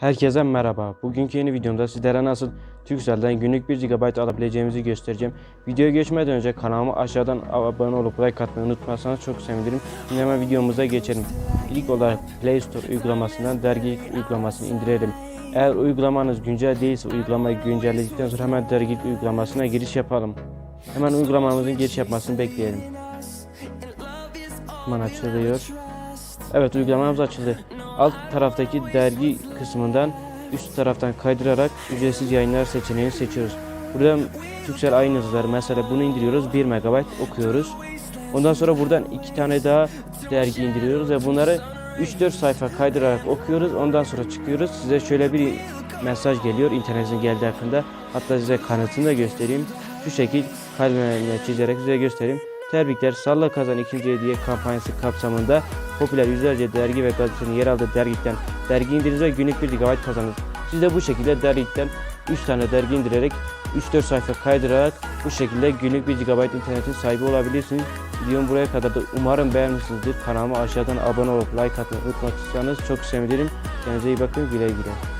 Herkese merhaba. Bugünkü yeni videomda sizlere nasıl Turkcell'den günlük 1 GB alabileceğimizi göstereceğim. Videoya geçmeden önce kanalıma aşağıdan abone olup like atmayı unutmazsanız çok sevinirim. Şimdi hemen videomuza geçelim. İlk olarak Play Store uygulamasından dergi uygulamasını indirelim. Eğer uygulamanız güncel değilse uygulamayı güncelledikten sonra hemen dergi uygulamasına giriş yapalım. Hemen uygulamamızın giriş yapmasını bekleyelim. Hemen açılıyor. Evet uygulamamız açıldı. Alt taraftaki dergi kısmından üst taraftan kaydırarak ücretsiz yayınlar seçeneğini seçiyoruz. Buradan Türksel aynı yazılar mesela bunu indiriyoruz 1 MB okuyoruz. Ondan sonra buradan iki tane daha dergi indiriyoruz ve bunları 3-4 sayfa kaydırarak okuyoruz. Ondan sonra çıkıyoruz. Size şöyle bir mesaj geliyor internetin geldiği hakkında. Hatta size kanıtını da göstereyim. Şu şekil kalemle çizerek size göstereyim. Tebrikler Salla Kazan 2. hediye kampanyası kapsamında popüler yüzlerce dergi ve gazetenin yer aldığı dergiden dergi indiriniz ve günlük 1 GB kazanır. Siz de bu şekilde dergiden 3 tane dergi indirerek 3-4 sayfa kaydırarak bu şekilde günlük 1 GB internetin sahibi olabilirsiniz. Videom buraya kadar da umarım beğenmişsinizdir. Kanalıma aşağıdan abone olup like atmayı unutmazsanız çok sevinirim. Kendinize iyi bakın güle güle.